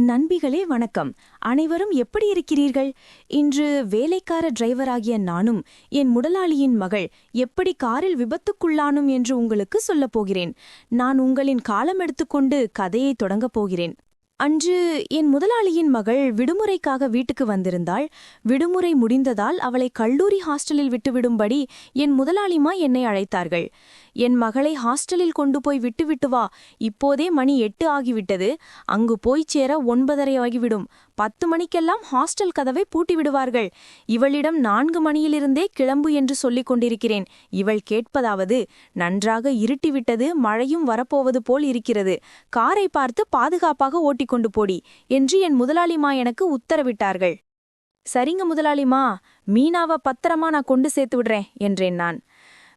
நண்பிகளே வணக்கம். அனைவரும் எப்படி இருக்கிறீர்கள்? இன்று வேலைக்கார டிரைவராகிய நானும் என் முதலாளியின் மகள் எப்படி காரில் விபத்துக்குள்ளானும் என்று உங்களுக்கு சொல்லப் போகிறேன். நான் உங்களின் காலம் எடுத்துக்கொண்டு கதையை தொடங்கப் போகிறேன். அன்று என் முதலாளியின் மகள் விடுமுறைக்காக வீட்டுக்கு வந்திருந்தாள். விடுமுறை முடிந்ததால் அவளை கல்லூரி ஹாஸ்டலில் விட்டுவிடும்படி என் முதலாளிமா என்னை அழைத்தார்கள். என் மகளை ஹாஸ்டலில் கொண்டு போய் விட்டுவிட்டு வா. இப்போதே மணி எட்டு ஆகிவிட்டது. அங்கு போய்ச் சேர ஒன்பதரை ஆகிவிடும். பத்து மணிக்கெல்லாம் ஹாஸ்டல் கதவை பூட்டிவிடுவார்கள் இவளிடம் நான்கு மணியிலிருந்தே கிளம்பு என்று சொல்லிக் கொண்டிருக்கிறேன். இவள் கேட்பதாவது நன்றாக இருட்டிவிட்டது மழையும் வரப்போவது போல் இருக்கிறது. காரை பார்த்து பாதுகாப்பாக ஓட்டிக்கொண்டு போடி என்று என் முதலாளிமா எனக்கு உத்தரவிட்டார்கள். சரிங்க முதலாளிமா மீனாவ பத்திரமா நான் கொண்டு சேர்த்து விடுறேன் என்றேன் நான்.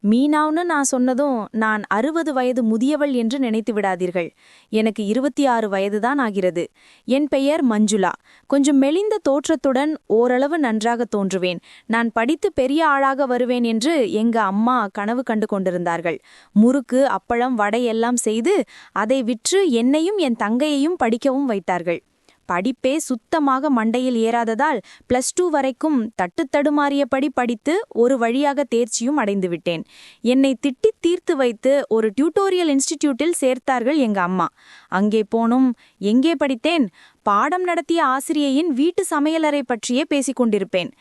மீனாவ்னு நான் சொன்னதும் நான் அறுபது வயது முதியவள் என்று நினைத்து விடாதீர்கள். எனக்கு இருபத்தி ஆறு வயதுதான் ஆகிறது. என் பெயர் மஞ்சுளா. கொஞ்சம் மெலிந்த தோற்றத்துடன் ஓரளவு நன்றாக தோன்றுவேன். நான் படித்து பெரிய ஆளாக வருவேன் என்று எங்க அம்மா கனவு கண்டு கொண்டிருந்தார்கள். முறுக்கு அப்பளம் வடை எல்லாம் செய்து அதை விற்று என்னையும் என் தங்கையையும் படிக்கவும் வைத்தார்கள். படிப்பே சுத்தமாக மண்டையில் ஏறாததால் பிளஸ் டூ வரைக்கும் தட்டுத்தடுமாறியபடி படித்து ஒரு வழியாக தேர்ச்சியும் அடைந்துவிட்டேன். என்னை திட்டி தீர்த்து வைத்து ஒரு டியூட்டோரியல் இன்ஸ்டிடியூட்டில் சேர்த்தார்கள் எங்க அம்மா. அங்கே போனும் எங்கே படித்தேன்? பாடம் நடத்திய ஆசிரியையின் வீட்டு சமையலறை பற்றியே பேசிக் கொண்டிருப்பேன்.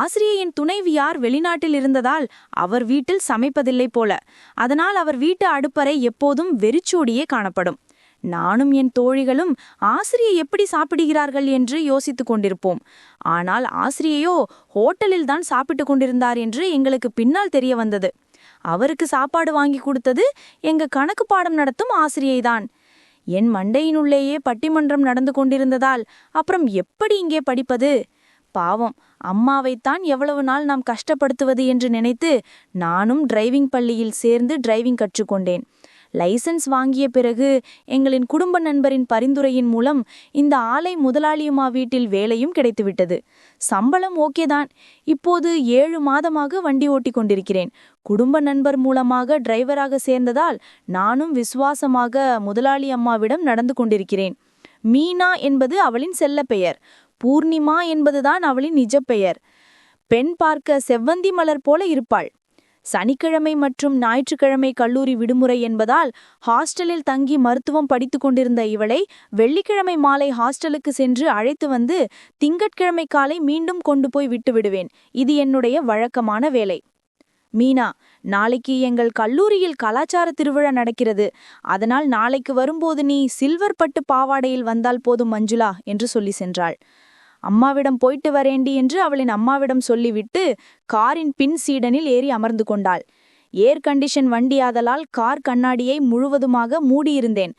ஆசிரியையின் துணைவியார் வெளிநாட்டில் இருந்ததால் அவர் வீட்டில் சமைப்பதில்லை போல. அதனால் அவர் வீட்டு அடுப்பறை எப்போதும் வெறிச்சோடியே காணப்படும். நானும் என் தோழிகளும் ஆசிரியை எப்படி சாப்பிடுகிறார்கள் என்று யோசித்துக் கொண்டிருப்போம். ஆனால் ஆசிரியையோ ஹோட்டலில் தான் சாப்பிட்டு கொண்டிருந்தார் என்று எங்களுக்கு பின்னால் தெரிய வந்தது. அவருக்கு சாப்பாடு வாங்கி கொடுத்தது எங்க கணக்கு பாடம் நடத்தும் ஆசிரியைதான். என் மண்டையினுள்ளேயே பட்டிமன்றம் நடந்து கொண்டிருந்ததால் அப்புறம் எப்படி இங்கே படிப்பது? பாவம் அம்மாவைத்தான் எவ்வளவு நாள் நாம் கஷ்டப்படுத்துவது என்று நினைத்து நானும் டிரைவிங் பள்ளியில் சேர்ந்து டிரைவிங் கற்றுக்கொண்டேன். லைசன்ஸ் வாங்கிய பிறகு எங்களின் குடும்ப நண்பரின் பரிந்துரையின் மூலம் இந்த ஆலை முதலாளியுமா வீட்டில் வேலையும் கிடைத்துவிட்டது. சம்பளம் ஓகேதான். இப்போது ஏழு மாதமாக வண்டி ஓட்டி கொண்டிருக்கிறேன். குடும்ப நண்பர் மூலமாக டிரைவராக சேர்ந்ததால் நானும் விசுவாசமாக முதலாளி அம்மாவிடம் நடந்து கொண்டிருக்கிறேன். மீனா என்பது அவளின் செல்ல பெயர் பூர்ணிமா என்பதுதான் அவளின் நிஜ பெயர் பெண் பார்க்க செவ்வந்தி மலர் போல இருப்பாள். சனிக்கிழமை மற்றும் ஞாயிற்றுக்கிழமை கல்லூரி விடுமுறை என்பதால் ஹாஸ்டலில் தங்கி மருத்துவம் படித்துக் கொண்டிருந்த இவளை வெள்ளிக்கிழமை மாலை ஹாஸ்டலுக்கு சென்று அழைத்து வந்து திங்கட்கிழமை காலை மீண்டும் கொண்டு போய் விட்டு விடுவேன். இது என்னுடைய வழக்கமான வேலை. மீனா நாளைக்கு எங்கள் கல்லூரியில் கலாச்சார திருவிழா நடக்கிறது. அதனால் நாளைக்கு வரும்போது நீ சில்வர் பட்டு பாவாடையில் வந்தால் போதும் மஞ்சுளா? என்று சொல்லி சென்றாள். அம்மாவிடம் போயிட்டு வரேண்டி என்று அவளின் அம்மாவிடம் சொல்லிவிட்டு காரின் பின் சீடனில் ஏறி அமர்ந்து கொண்டாள். ஏர் கண்டிஷன் வண்டியாதலால் கார் கண்ணாடியை முழுவதுமாக மூடியிருந்தேன்.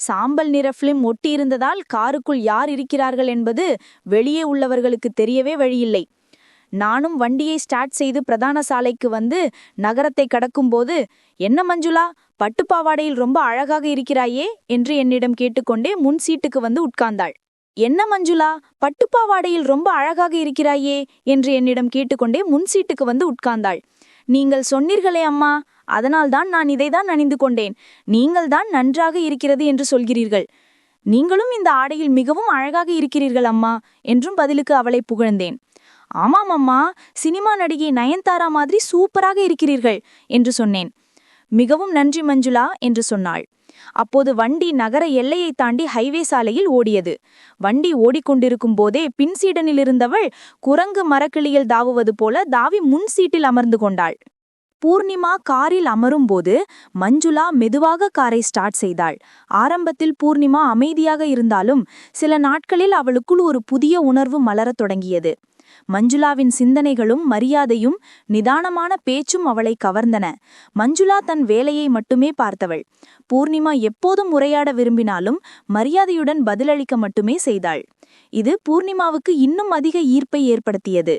சாம்பல் நிற ஃபிலிம் ஒட்டியிருந்ததால் காருக்குள் யார் இருக்கிறார்கள் என்பது வெளியே உள்ளவர்களுக்கு தெரியவே வழியில்லை. நானும் வண்டியை ஸ்டார்ட் செய்து பிரதான சாலைக்கு வந்து நகரத்தை கடக்கும்போது என்ன மஞ்சுளா பட்டுப்பாவாடையில் ரொம்ப அழகாக இருக்கிறாயே? என்று என்னிடம் கேட்டுக்கொண்டே முன் சீட்டுக்கு வந்து உட்கார்ந்தாள். என்ன மஞ்சுளா பட்டுப்பாவாடையில் ரொம்ப அழகாக இருக்கிறாயே? என்று என்னிடம் கேட்டுக்கொண்டே முன் சீட்டுக்கு வந்து உட்கார்ந்தாள். நீங்கள் சொன்னீர்களே அம்மா அதனால்தான் நான் இதைதான் அணிந்து கொண்டேன். நீங்கள்தான் நன்றாக இருக்கிறது என்று சொல்கிறீர்கள். நீங்களும் இந்த ஆடையில் மிகவும் அழகாக இருக்கிறீர்கள் அம்மா என்றும் பதிலுக்கு அவளை புகழ்ந்தேன். ஆமாம் அம்மா சினிமா நடிகை நயன்தாரா மாதிரி சூப்பராக இருக்கிறீர்கள் என்று சொன்னேன். மிகவும் நன்றி மஞ்சுளா என்று சொன்னாள். அப்போது வண்டி நகர எல்லையை தாண்டி ஹைவே சாலையில் ஓடியது. வண்டி ஓடிக்கொண்டிருக்கும் போதே பின் சீடனில் இருந்தவள் குரங்கு மரக்கிளியில் தாவுவது போல தாவி முன் சீட்டில் அமர்ந்து கொண்டாள். பூர்ணிமா காரில் அமரும்போது மஞ்சுளா மெதுவாக காரை ஸ்டார்ட் செய்தாள். ஆரம்பத்தில் பூர்ணிமா அமைதியாக இருந்தாலும் சில நாட்களில் அவளுக்குள் ஒரு புதிய உணர்வு மலரத் தொடங்கியது. மஞ்சுளாவின் சிந்தனைகளும் மரியாதையும் நிதானமான பேச்சும் அவளை கவர்ந்தன. மஞ்சுளா தன் வேலையை மட்டுமே பார்த்தவள். பூர்ணிமா எப்போதும் உரையாட விரும்பினாலும் மரியாதையுடன் பதிலளிக்க மட்டுமே செய்தாள். இது பூர்ணிமாவுக்கு இன்னும் அதிக ஈர்ப்பை ஏற்படுத்தியது.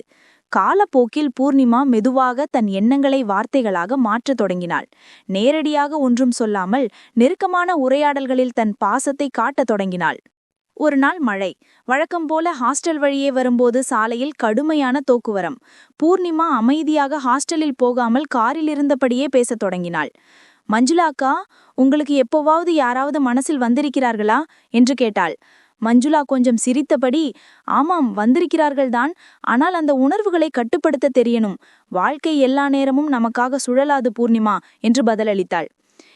காலப்போக்கில் பூர்ணிமா மெதுவாக தன் எண்ணங்களை வார்த்தைகளாக மாற்றத் தொடங்கினாள். நேரடியாக ஒன்றும் சொல்லாமல் நெருக்கமான உரையாடல்களில் தன் பாசத்தை காட்டத் தொடங்கினாள். ஒரு நாள் மழை. வழக்கம் போல ஹாஸ்டல் வழியே வரும்போது சாலையில் கடுமையான தோக்குவரம். பூர்ணிமா அமைதியாக ஹாஸ்டலில் போகாமல் காரில் இருந்தபடியே பேசத் தொடங்கினாள். மஞ்சுளாக்கா உங்களுக்கு எப்போவாவது யாராவது மனசில் வந்திருக்கிறார்களா? என்று கேட்டாள். மஞ்சுளா கொஞ்சம் சிரித்தபடி ஆமாம் வந்திருக்கிறார்கள்தான். ஆனால் அந்த உணர்வுகளை கட்டுப்படுத்த தெரியணும். வாழ்க்கை எல்லா நேரமும் நமக்காக சுழலாது பூர்ணிமா என்று பதிலளித்தாள்.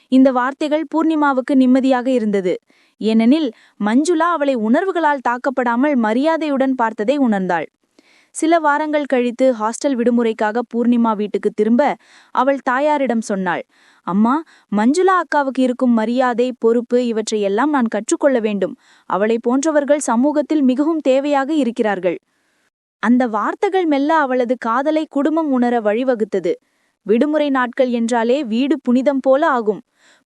இந்த வார்த்தைகள் பூர்ணிமாவுக்கு நிம்மதியாக இருந்தது. ஏனெனில் மஞ்சுளா அவளை உணர்வுகளால் தாக்கப்படாமல் மரியாதையுடன் பார்த்ததை உணர்ந்தாள். சில வாரங்கள் கழித்து ஹாஸ்டல் விடுமுறைக்காக பூர்ணிமா வீட்டுக்கு திரும்ப அவள் தாயாரிடம் சொன்னாள். அம்மா மஞ்சுளா அக்காவுக்கு இருக்கும் மரியாதை பொறுப்பு இவற்றையெல்லாம் நான் கற்றுக்கொள்ள வேண்டும். அவளை போன்றவர்கள் சமூகத்தில் மிகவும் தேவையாக இருக்கிறார்கள். அந்த வார்த்தைகள் மெல்ல அவளது காதலை குடும்பம் உணர வழிவகுத்தது. விடுமுறை நாட்கள் என்றாலே வீடு புனிதம் போல ஆகும்.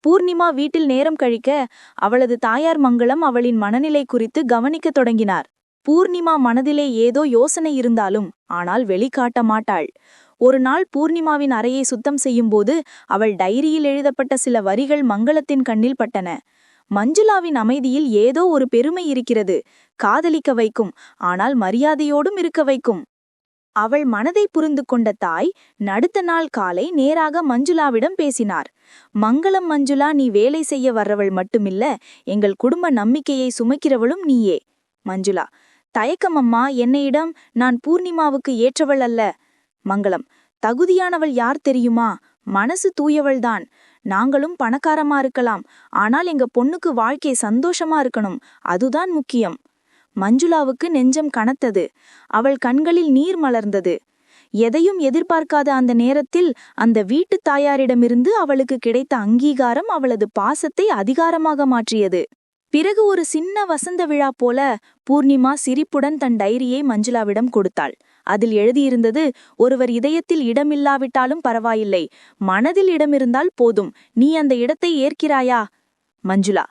பூர்ணிமா வீட்டில் நேரம் கழிக்க அவளது தாயார் மங்களம் அவளின் மனநிலை குறித்து கவனிக்கத் தொடங்கினார். பூர்ணிமா மனதிலே ஏதோ யோசனை இருந்தாலும் ஆனால் வெளிக்காட்ட மாட்டாள். ஒரு நாள் பூர்ணிமாவின் அறையை சுத்தம் செய்யும்போது அவள் டைரியில் எழுதப்பட்ட சில வரிகள் மங்களத்தின் கண்ணில் பட்டன. மஞ்சுளாவின் அமைதியில் ஏதோ ஒரு பெருமை இருக்கிறது. காதலிக்க வைக்கும் ஆனால் மரியாதையோடும் இருக்க வைக்கும். அவள் மனதை புரிந்து கொண்ட தாய் நடுத்த நாள் காலை நேராக மஞ்சுளாவிடம் பேசினார். மங்களம் மஞ்சுளா நீ வேலை செய்ய வர்றவள் மட்டுமில்ல எங்கள் குடும்ப நம்பிக்கையை சுமைக்கிறவளும் நீயே. மஞ்சுளா தயக்கம் அம்மா என்னையிடம் நான் பூர்ணிமாவுக்கு ஏற்றவள் அல்ல. மங்களம் தகுதியானவள் யார் தெரியுமா? மனசு தூயவள்தான் நாங்களும் பணக்காரமா இருக்கலாம் ஆனால் எங்க பொண்ணுக்கு வாழ்க்கை சந்தோஷமா இருக்கணும் அதுதான் முக்கியம். மஞ்சுளாவுக்கு நெஞ்சம் கனத்தது. அவள் கண்களில் நீர் மலர்ந்தது. எதையும் எதிர்பார்க்காத அந்த நேரத்தில் அந்த வீட்டுத் தாயாரிடமிருந்து அவளுக்கு கிடைத்த அங்கீகாரம் அவளது பாசத்தை அதிகாரமாக மாற்றியது. பிறகு ஒரு சின்ன வசந்த விழா போல பூர்ணிமா சிரிப்புடன் தன் டைரியை மஞ்சுளாவிடம் கொடுத்தாள். அதில் எழுதியிருந்தது ஒருவர் இதயத்தில் இடமில்லாவிட்டாலும் பரவாயில்லை. மனதில் இடமிருந்தால் போதும். நீ அந்த இடத்தை ஏற்கிறாயா? மஞ்சுளா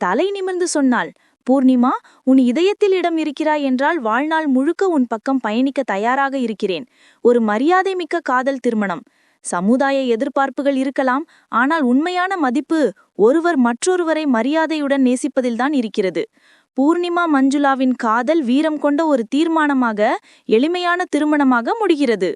தலை நிமிர்ந்து சொன்னாள். பூர்ணிமா உன் இதயத்தில் இடம் இருக்கிறாய் என்றால் வாழ்நாள் முழுக்க உன் பக்கம் பயணிக்க தயாராக இருக்கிறேன். ஒரு மரியாதை மிக்க காதல் திருமணம். சமுதாய எதிர்பார்ப்புகள் இருக்கலாம் ஆனால் உண்மையான மதிப்பு ஒருவர் மற்றொருவரை மரியாதையுடன் நேசிப்பதில்தான் இருக்கிறது. பூர்ணிமா மஞ்சுளாவின் காதல் வீரம் கொண்ட ஒரு தீர்மானமாக எளிமையான திருமணமாக முடிகிறது.